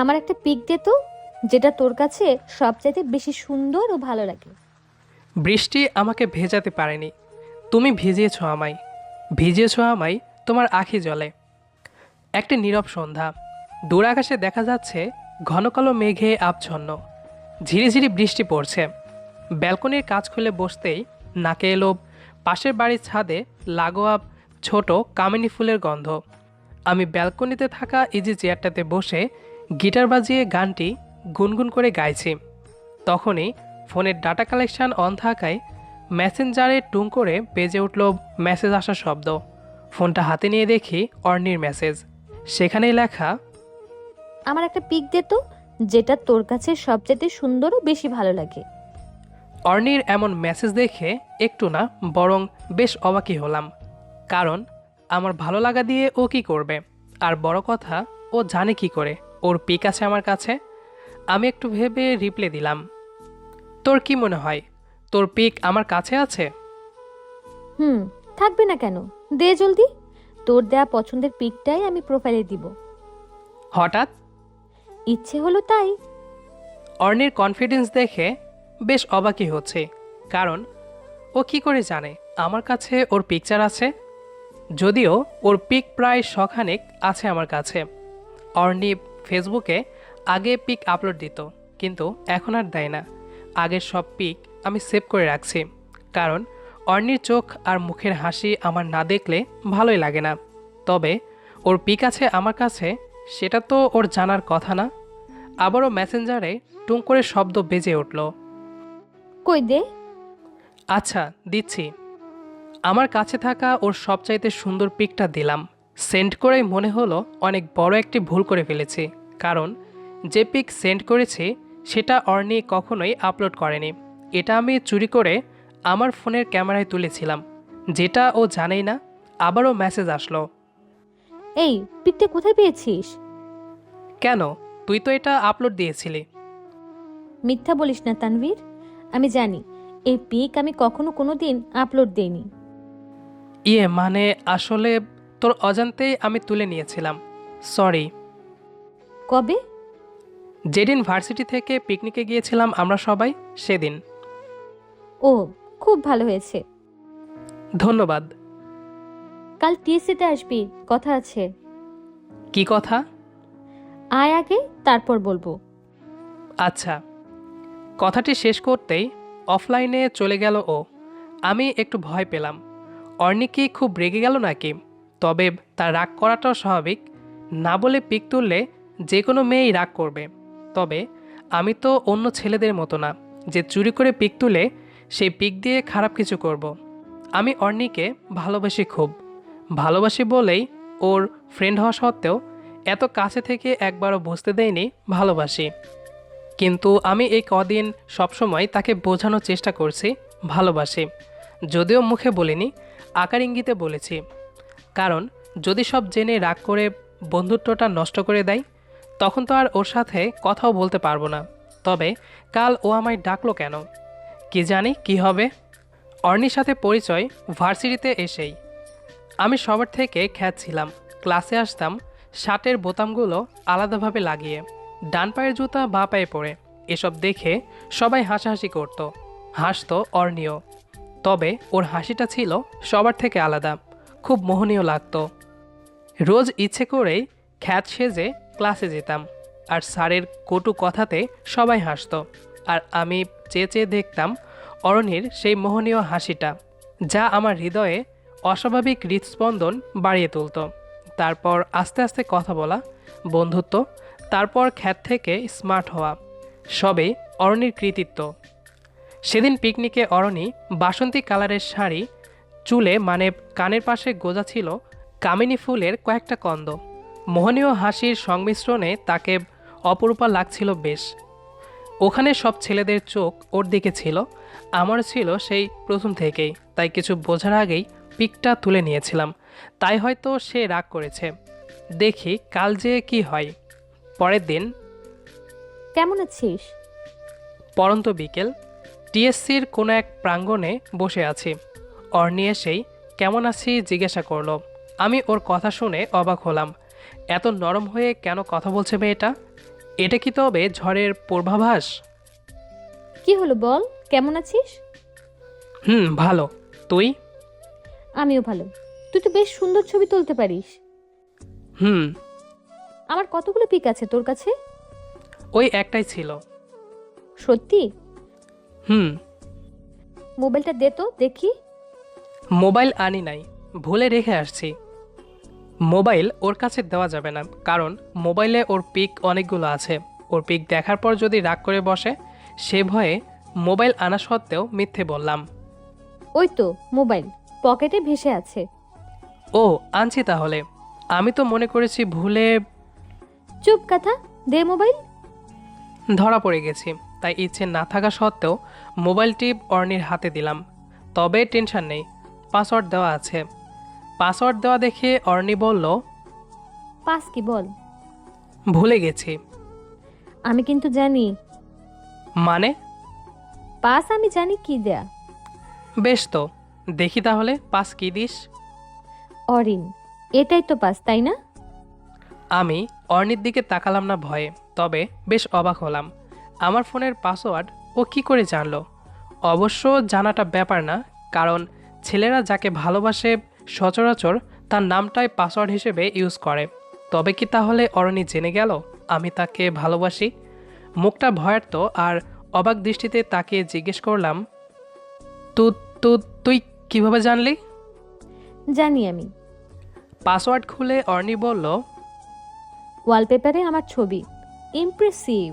আমার একটা পিক দে তো, যেটা তোর কাছে সবচাইতে বেশি সুন্দর ও ভালো লাগে। বৃষ্টি আমাকে ভেজাতে পারেনি। তুমি ভিজিয়েছ আমায়। ভিজিয়েছ আমায়, তোমার আখি জলে। একটি নীরব সন্ধ্যা। দূর আকাশে দেখা যাচ্ছে ঘন কালো মেঘে আচ্ছন্ন। ঝিরিঝিরি বৃষ্টি পড়ছে। ব্যালকনির কাজ খুলে বসতেই নাকে এলো পাশের বাড়ির ছাদে লাগোয়া ছোট কামিনী ফুলের গন্ধ। আমি ব্যালকনিতে থাকা ইজি চেয়ারটাতে বসে গিটার বাজিয়ে গানটি গুনগুন করে গাইছি। তখনই ফোনের ডাটা কালেকশান অন থাকায় মেসেঞ্জারে টুং করে বেজে উঠল মেসেজ আসার শব্দ। ফোনটা হাতে নিয়ে দেখি অর্নির মেসেজ। সেখানেই লেখা আমার একটা পিক দে তো যেটা তোর কাছে সবচেয়ে সুন্দর ও বেশি ভালো লাগে। অর্নির এমন মেসেজ দেখে একটু না বরং বেশ অবাকই হলাম। কারণ আমার ভালো লাগা দিয়ে ও কি করবে? আর বড় কথা ও জানে কি করে। ওর পিক আছে আমার কাছে। আমি একটু ভেবে রিপ্লে দিলাম। তোর কি মনে হয়? তোর পিক আমার কাছে আছে? হুম থাকবে না কেন? দে জলদি। তোর দেয়া পছন্দের পিকটাই আমি প্রোফাইলে দিব। হঠাৎ? ইচ্ছে হলো তাই। অর্ণের কনফিডেন্স দেখে বেশ অবাকই হচ্ছে। কারণ ও কি করে জানে আমার কাছে ওর পিকচার আছে? যদিও ওর পিক প্রায় শখানেক আছে আমার কাছে। অর্নি ফেসবুকে আগে পিক আপলোড দিত কিন্তু এখন আর দেয় না। আগের সব পিক আমি সেভ করে রাখছি কারণ অর্নির চোখ আর মুখের হাসি আমার না দেখলে ভালোই লাগে না। তবে ওর পিক আছে আমার কাছে সেটা তো ওর জানার কথা না। আবারও মেসেঞ্জারে টুং করে শব্দ বেজে উঠল। কই দে? আচ্ছা দিচ্ছি। আমার কাছে থাকা ওর সবচাইতে সুন্দর পিকটা দিলাম। সেন্ড করেই মনে হলো অনেক বড় একটি ভুল করে ফেলেছি কারণ যে পিক সেন্ড করেছি সেটা অর্নি কখনোই আপলোড করেনি। এটা আমি চুরি করে আমার ফোনের ক্যামেরায় তুলেছিলাম। যেটা ও জানেই না আবারও মেসেজ আসলো। এই পিকটা কোথায় পেয়েছিস? কেন? তুই তো এটা আপলোড দিয়েছিলি। মিথ্যা বলিস না তানভীর। আমি জানি এই পিক আমি কখনো কোনো দিন আপলোড দেইনি। ইয়ে মানে আসলে তোর অজান্তেই আমি তুলে নিয়েছিলাম। সরি কবে? যেদিন ভার্সিটি থেকে পিকনিকে গিয়েছিলাম আমরা সবাই সেদিন। ও খুব ভালো হয়েছে। ধন্যবাদ। কাল টিএসসিতে আসবি কথা আছে। কি কথা? আয় আগে তারপর বলব। আচ্ছা। কথাটি শেষ করতেই অফলাইনে চলে গেল ও। আমি একটু ভয় পেলাম। অর্নি কি খুব রেগে গেল নাকি? তবে তার রাগ করাটাও স্বাভাবিক। না বলে পিক তুললে যে কোনো মেয়েই রাগ করবে। তবে আমি তো অন্য ছেলেদের মতো না। যে চুরি করে পিক তুলে সেই পিক দিয়ে খারাপ কিছু করব। আমি অর্নিকে ভালোবাসি খুব। ভালোবাসি বলেই ওর ফ্রেন্ড হওয়া সত্ত্বেও এত কাছে থেকে একবারও বুঝতে দেয়নি ভালোবাসি। কিন্তু আমি এই কদিন সবসময় তাকে বোঝানোর চেষ্টা করছি, ভালোবাসি। যদিও মুখে বলিনি, আকার ইঙ্গিতে বলেছি। কারণ যদি সব জেনে রাগ করে বন্ধুত্বটা নষ্ট করে দেয়, তখন তো আর ওর সাথে কথাও বলতে পারব না। তবে কাল ও আমায় ডাকলো কেন? কি জানি কি হবে? অর্নির সাথে পরিচয় ভার্সিটিতে এসেই। আমি সবার থেকে খ্যাত ছিলাম। ক্লাসে আসতাম, শার্টের বোতামগুলো আলাদাভাবে লাগিয়ে, ডান পায়ের জুতা বা পায়ে পরে এসব দেখে সবাই হাসাহাসি করত। হাসতো অর্ণীয় তবে ওর হাসিটা ছিল সবার থেকে আলাদা। খুব মোহনীয় লাগতো। রোজ ইচ্ছে করেই খ্যাত সেজে ক্লাসে যেতাম, আর স্যারের কটু কথাতে সবাই হাসতো, আর আমি চেয়ে চেয়ে দেখতাম অরণির সেই মোহনীয় হাসিটা, যা আমার হৃদয়ে অস্বাভাবিক হৃদস্পন্দন বাড়িয়ে তুলতো। তারপর আস্তে আস্তে কথা বলা, বন্ধুত্ব, তারপর খ্যাত থেকে স্মার্ট হওয়া সবে অরণির কৃতিত্ব। সেদিন পিকনিকে অরণি বাসন্তী কালারের শাড়ি চুলে মানে কানের পাশে গোজা ছিল কামিনী ফুলের কয়েকটা কন্দ। মোহনীয় হাসির সংমিশ্রণে তাকে অপরূপা লাগছিল বেশ। ওখানে সব ছেলেদের চোখ ওর দিকে ছিল আমার ছিল সেই প্রথম থেকেই তাই কিছু বোঝার আগেই পিকটা তুলে নিয়েছিলাম তাই হয়তো সে রাগ করেছে। দেখি কাল যে কি হয়। পরের দিন। কেমন আছিস? পরন্ত বিকেল টিএসসির কোনো এক প্রাঙ্গণে বসে আছি। অর্নি এসেই কেমন আছি জিজ্ঞাসা করল। আমি ওর কথা শুনে অবাক হলাম। এত নরম হয়ে কেন কথা বলছে মেয়েটা? এটা কি তবে ঝড়ের পূর্বাভাস? কি হলো বল কেমন আছিস? হুম ভালো। তুই? আমিও ভালো। তুই তো বেশ সুন্দর ছবি তুলতে পারিস। হুম। আমার কতগুলো পিক আছে তোর কাছে? ওই একটাই ছিল। সত্যি? হুম। মোবাইলটা দে তো দেখি। মোবাইল আনি নাই ভুলে রেখে আসছি। মোবাইল ওর কাছে দেওয়া যাবে না কারণ মোবাইলে ওর পিক অনেকগুলো আছে। ওর পিক দেখার পর যদি রাগ করে বসে সে ভয়ে মোবাইল আনা সত্ত্বেও মিথ্যে বললাম। ওই তো মোবাইল পকেটে ভেসে আছে। ও আনছি তাহলে। আমি তো মনে করেছি ভুলে চুপ কথা দে মোবাইল। ধরা পড়ে গেছি তাই ইচ্ছে না থাকা সত্ত্বেও মোবাইলটি অর্নির হাতে দিলাম। তবে টেনশন নেই পাসওয়ার্ড দেওয়া আছে। পাসওয়ার্ড দেওয়া দেখে অর্নি বলল পাস কি বল? ভুলে গেছি। আমি কিন্তু জানি। মানে? পাস আমি জানি কি দেয়া। বেশ তো দেখি তাহলে পাস কি দিস। অরিন এটাই তো পাস তাই না? আমি অর্নির দিকে তাকালাম না ভয়ে তবে বেশ অবাক হলাম। আমার ফোনের পাসওয়ার্ড ও কি করে জানলো? অবশ্য জানাটা ব্যাপার না কারণ ছেলেরা যাকে ভালোবাসে সচরাচর তার নামটাই পাসওয়ার্ড হিসেবে ইউজ করে। তবে কি তাহলে অরণি জেনে গেল আমি তাকে ভালোবাসি? মুখটা ভয়ের তো আর অবাক দৃষ্টিতে তাকে জিজ্ঞেস করলাম তু তু তুই কীভাবে জানলি? জানি আমি। পাসওয়ার্ড খুলে অর্নি বলল ওয়ালপেপারে আমার ছবি। ইমপ্রেসিভ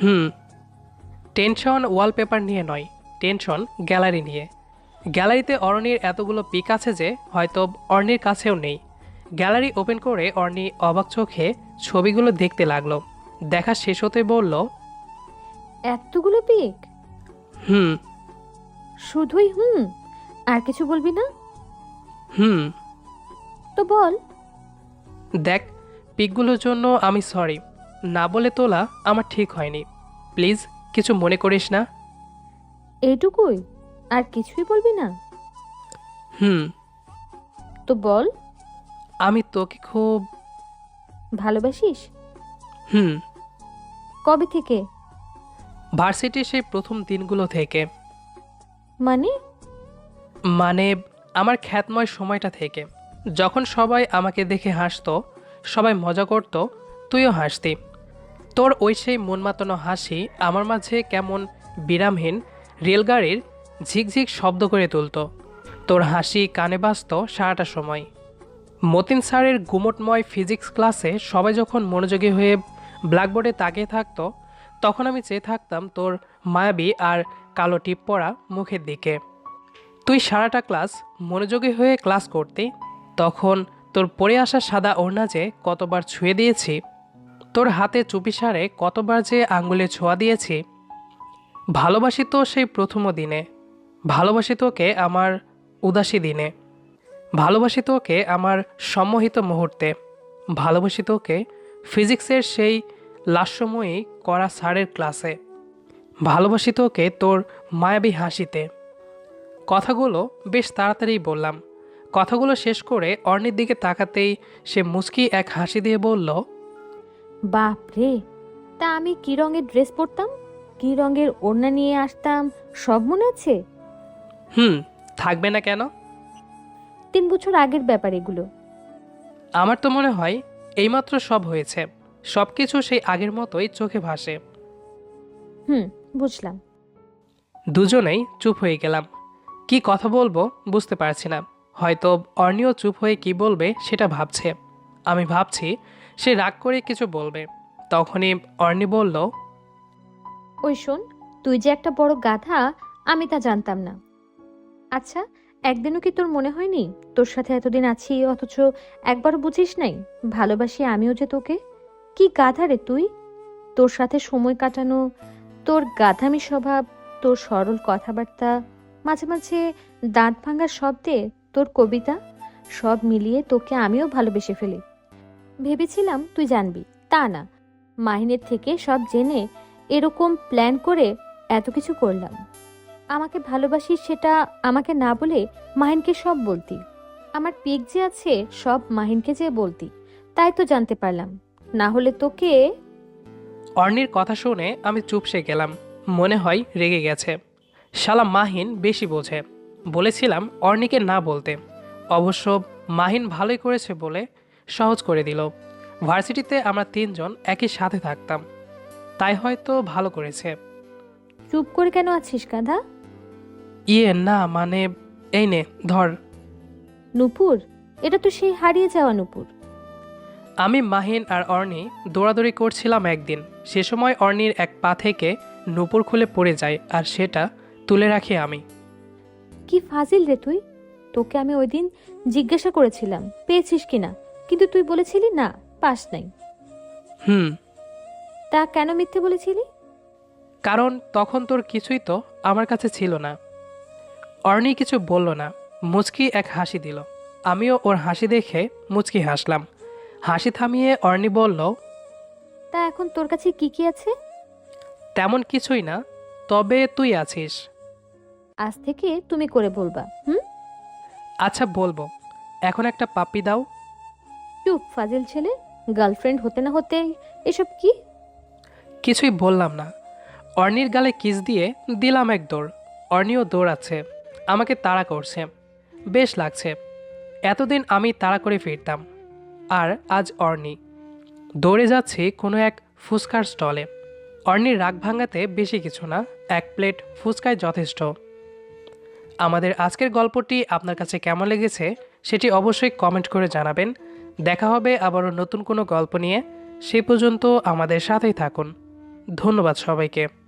হুম টেনশন ওয়ালপেপার নিয়ে নয় টেনশন গ্যালারি নিয়ে। গ্যালারিতে অরণির এতগুলো পিক আছে যে হয়তো অর্নির কাছেও নেই। গ্যালারি ওপেন করে অর্নি অবাক চোখে ছবিগুলো দেখতে লাগল। দেখা শেষ হতে বলল এতগুলো পিক? হুম। শুধুই হুম? আর কিছু বলবি না? হুম। তো বল। দেখ পিকগুলোর জন্য আমি সরি। না বলে তোলা আমার ঠিক হয়নি। প্লিজ কিছু মনে করিস না? এইটুকুই? আর কিছুই বলবি না? হুম। তো বল। আমি তোকে খুব ভালোবাসিস? হুম। কবে থেকে? ভার্সিটির সেই প্রথম দিনগুলো থেকে। মানে? মানে আমার খ্যাতময় সময়টা থেকে। যখন সবাই আমাকে দেখে হাসতো সবাই মজা করত তুইও হাসতি। তোর ওই সেই মন মাতানো হাসি আমার মাঝে কেমন বিরামহীন রেলগাড়ির ঝিকঝিক শব্দ করে তুলতো। তোর হাসি কানে বাজত সারাটা সময়। মতিন স্যারের গুমটময় ফিজিক্স ক্লাসে সবাই যখন মনোযোগী হয়ে ব্ল্যাকবোর্ডে তাকিয়ে থাকতো, তখন আমি চেয়ে থাকতাম তোর মায়াবী আর কালো টিপ পরা মুখের দিকে। তুই সারাটা ক্লাস মনোযোগী হয়ে ক্লাস করতি, তখন তোর পরে আসা সাদা ওড়না যে কতবার ছুঁয়ে দিয়েছি, তোর হাতে চুপি সারে কতবার যে আঙ্গুলে ছোঁয়া দিয়েছি, ভালোবাসি তো সেই প্রথম দিনে। ভালোবাসি তোকে আমার উদাসী দিনে। ভালোবাসি তোকে আমার সম্মোহিত মুহূর্তে। ভালোবাসি তোকে ফিজিক্সের সেই লাস্যময়ী করা স্যারের ক্লাসে। ভালোবাসি তোকে তোর মায়াবী হাসিতে। কথাগুলো বেশ তাড়াতাড়ি বললাম। কথাগুলো শেষ করে অর্ণির দিকে তাকাতেই সে মুচকি এক হাসি দিয়ে বলল, বাপ রে, তা আমি কি রঙের ড্রেস পরতাম? কি রঙের ওড়না নিয়ে আসতাম? সব মনে আছে? হুম থাকবে না কেন? তিন বছর আগের ব্যাপার এগুলো। আমার তো মনে হয় এইমাত্র সব হয়েছে। সব কিছু সেই আগের মতোই চোখে ভাসে। হুম বুঝলাম। দুজনেই চুপ হয়ে গেলাম। কি কথা বলব বুঝতে পারছি না। হয়তো অর্ণিও চুপ হয়ে কি বলবে সেটা ভাবছে। আমি ভাবছি সে রাগ করে কিছু বলবে। তখনই অর্ণি বলল ওই শোন তুই যে একটা বড় গাধা আমি তা জানতাম না। আচ্ছা একদিনও কি তোর মনে হয়নি? তোর সাথে এতদিন আছি, অথচ একবারও বুঝিস নাই, ভালোবাসি আমিও যে তোকে? কি গাধা রে তুই? তোর সাথে সময় কাটানো, তোর গাধামি স্বভাব, তোর সরল কথাবার্তা, মাঝে মাঝে দাঁত ভাঙার শব্দে তোর কবিতা, সব মিলিয়ে তোকে আমিও ভালোবেসে ফেলি। ভেবেছিলাম তুই জানবি, তা না। মাহিনের থেকে সব জেনে এরকম প্ল্যান করে এত কিছু করলাম। আমাকে ভালোবাসিস সেটা আমাকে না বলে মাহিনকে সব বলতি। আমার পিক যে আছে সব মাহিনকে যে বলতি তাই তো জানতে পারলাম। না হলে তোকে অর্ণির কথা শুনে আমি চুপসে গেলাম। মনে হয় রেগে গেছে। শালা মাহিন বেশি বোঝে। বলেছিলাম অর্নিকে না বলতে। অবশ্য মাহিন ভালোই করেছে বলে সহজ করে দিল। ভার্সিটিতে আমরা তিনজন একই সাথে থাকতাম। তাই হয়তো ভালো করেছে। চুপ করে কেন আছিস গাধা? ইয়ে না মানে এই নে ধর। নুপুর এটা তো সেই হারিয়ে যাওয়া নুপুর। আমি মাহিন আর অর্নি দৌড়াদৌড়ি করছিলাম একদিন। সে সময় অর্নির এক পা থেকে নুপুর খুলে পড়ে যায় আর সেটা তুলে রাখি আমি। কি ফাজিল রে তুই? তোকে আমি ওই দিন জিজ্ঞাসা করেছিলাম পেয়েছিস কিনা কিন্তু তুই বলেছিলি না পাস নাই। হুম। তা কেন মিথ্যে বলেছিলি? কারণ তখন তোর কিছুই তো আমার কাছে ছিল না। অর্নি কিছু বলল না। মুচকি এক হাসি দিল। আমিও ওর হাসি দেখে মুচকি হাসলাম। হাসি থামিয়ে অর্নি বলল তা এখন তোর কাছে কি কি আছে? তেমন কিছুই না তবে তুই আছিস। আজ থেকে তুমি করে বলবা হুম? আচ্ছা বলব। এখন একটা পাপ্পি দাও। চুপ ফাজিল ছেলে। গার্লফ্রেন্ড হতে না হতে এসব কি? কিছুই বললাম না। অর্নির গালে কিস দিয়ে দিলাম এক দৌড়। অর্নিও দৌড়াচ্ছে। আমাকে তাড়া করছে। বেশ লাগছে। এতদিন আমি তাড়া করে ফিরতাম। আর আজ অর্নি। দৌড়ে যাচ্ছি কোনো এক ফুচকার স্টলে। অর্নির রাগ ভাঙাতে বেশি কিছু না, এক প্লেট ফুচকায় যথেষ্ট। আমাদের আজকের গল্পটি আপনার কাছে কেমন লেগেছে সেটি অবশ্যই কমেন্ট করে জানাবেন। দেখা হবে আবারও নতুন কোনো গল্প নিয়ে। সে পর্যন্ত আমাদের সাথেই থাকুন। ধন্যবাদ সবাইকে।